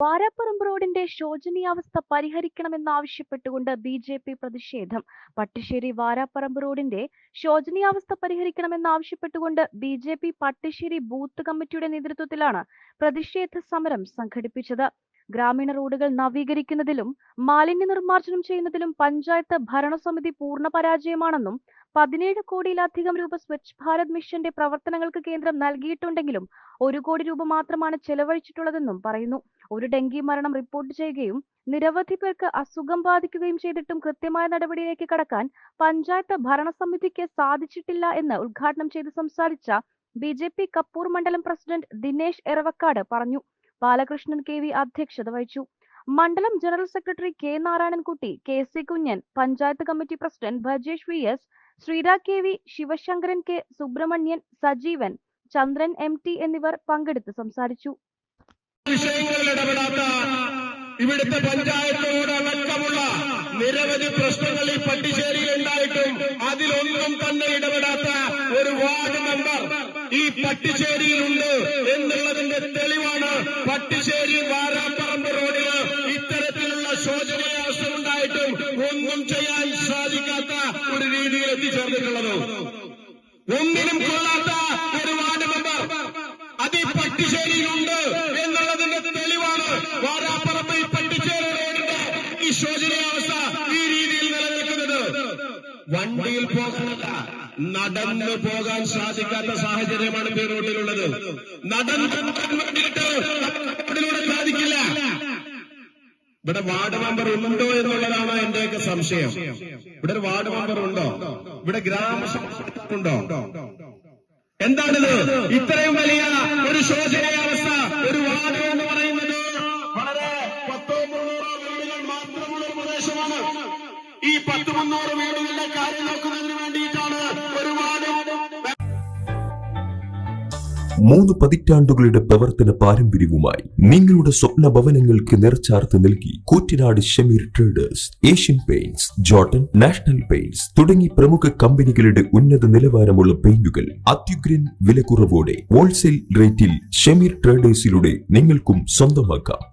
വാരാപ്പുറം റോഡിന്റെ ശോചനീയാവസ്ഥ പരിഹരിക്കണമെന്നാവശ്യപ്പെട്ടുകൊണ്ട് ബി ജെ പി പ്രതിഷേധം. പട്ടിശ്ശേരി വാരാപ്പറമ്പ് റോഡിന്റെ ശോചനീയാവസ്ഥ പരിഹരിക്കണമെന്നാവശ്യപ്പെട്ടുകൊണ്ട് B J P Pattisseri booth കമ്മിറ്റിയുടെ നേതൃത്വത്തിലാണ് പ്രതിഷേധ സമരം സംഘടിപ്പിച്ചത്. ഗ്രാമീണ റോഡുകൾ നവീകരിക്കുന്നതിലും മാലിന്യ നിർമ്മാർജനം ചെയ്യുന്നതിലും പഞ്ചായത്ത് ഭരണസമിതി പൂർണ പരാജയമാണെന്നും പതിനേഴ് കോടിയിലധികം രൂപ സ്വച്ഛ് ഭാരത് മിഷന്റെ പ്രവർത്തനങ്ങൾക്ക് കേന്ദ്രം നൽകിയിട്ടുണ്ടെങ്കിലും ഒരു കോടി രൂപ മാത്രമാണ് ചെലവഴിച്ചിട്ടുള്ളതെന്നും പറയുന്നു. ഒരു ഡെങ്കി മരണം റിപ്പോർട്ട് ചെയ്യുകയും നിരവധി പേർക്ക് അസുഖം ബാധിക്കുകയും ചെയ്തിട്ടും കൃത്യമായ നടപടിയിലേക്ക് കടക്കാൻ പഞ്ചായത്ത് ഭരണസമിതിക്ക് സാധിച്ചിട്ടില്ല എന്ന് ഉദ്ഘാടനം ചെയ്ത് സംസാരിച്ച ബി കപ്പൂർ മണ്ഡലം പ്രസിഡന്റ് ദിനേശ് എറവക്കാട് പറഞ്ഞു. ബാലകൃഷ്ണൻ കെ വി അധ്യക്ഷത വഹിച്ചു. മണ്ഡലം general secretary K Narayanankutty K C Kunhan panchayat committee president Bhajesh V S Sreera K V Sivasankaran K Subrahmanyan Sajeevan Chandran M T എന്നിവർ പങ്കെടുത്ത് സംസാരിച്ചു. ഇവിടുത്തെ പഞ്ചായത്തോട് അടക്കമുള്ള നിരവധി പ്രശ്നങ്ങൾ ഈ പട്ടിശ്ശേരിയിൽ ഉണ്ടായിട്ടും അതിലൊന്നും തന്നെ ഇടപെടാത്ത ഒരു വാർഡ് മെമ്പർ ഈ പട്ടിശ്ശേരിയിലുണ്ട് എന്നുള്ളതിന്റെ തെളിവാണ്. പട്ടിശ്ശേരി വാരാപ്പറമ്പ് റോഡിന് ഇത്തരത്തിലുള്ള ശോചനീയാവസ്ഥ ഉണ്ടായിട്ടും ഒന്നും ചെയ്യാൻ സാധിക്കാത്ത ഒരു രീതിയിൽ എത്തിച്ചേർന്നിട്ടുള്ളത്. ഒന്നിനും കൊള്ളാത്ത വണ്ടിയിൽ പോകാനല്ല നടന്നു പോകാൻ സാധിക്കാത്ത സാഹചര്യമാണ് പേരോട്ടിലുള്ളത് റോഡിലുള്ളത് നടന്നു പോകാൻ വേണ്ടിയിട്ട് റോഡിലൂടെ സാധിക്കില്ല. ഇവിടെ വാർഡ് മെമ്പർ ഉണ്ടോ എന്നുള്ളതാണ് എന്റെയൊക്കെ സംശയം. ഇവിടെ ഒരു വാർഡ് മെമ്പർ ഉണ്ടോ? ഇവിടെ ഗ്രാമസഭ ഉണ്ടോ എന്താണിത്? ഇത്രയും വലിയ ഒരു ശോചനീയാവസ്ഥ ഒരു വാർഡ് എന്ന് പറയുന്നത് വളരെ പത്തോ മുന്നൂറോ വീടുകൾ മാത്രമുള്ള പ്രദേശമാണ്. ഈ പത്ത് മുന്നൂറ് വീടുകളുടെ കാര്യം നോക്കുന്നതിന് വേണ്ടിയിട്ടാണ് ഒരുപാട് മൂന്ന് പതിറ്റാണ്ടുകളുടെ പ്രവർത്തന പാരമ്പര്യവുമായി നിങ്ങളുടെ സ്വപ്ന ഭവനങ്ങൾക്ക് നിറച്ചാർത്ത് നൽകി Koottanad Shameer traders Asian paints Jotun national paints തുടങ്ങി പ്രമുഖ കമ്പനികളുടെ ഉന്നത നിലവാരമുള്ള പെയിന്റുകൾ അത്യുഗ്രൻ വിലക്കുറവോടെ ഹോൾസെയിൽ റേറ്റിൽ ഷമീർ ട്രേഡേഴ്സിലൂടെ നിങ്ങൾക്കും സ്വന്തമാക്കാം.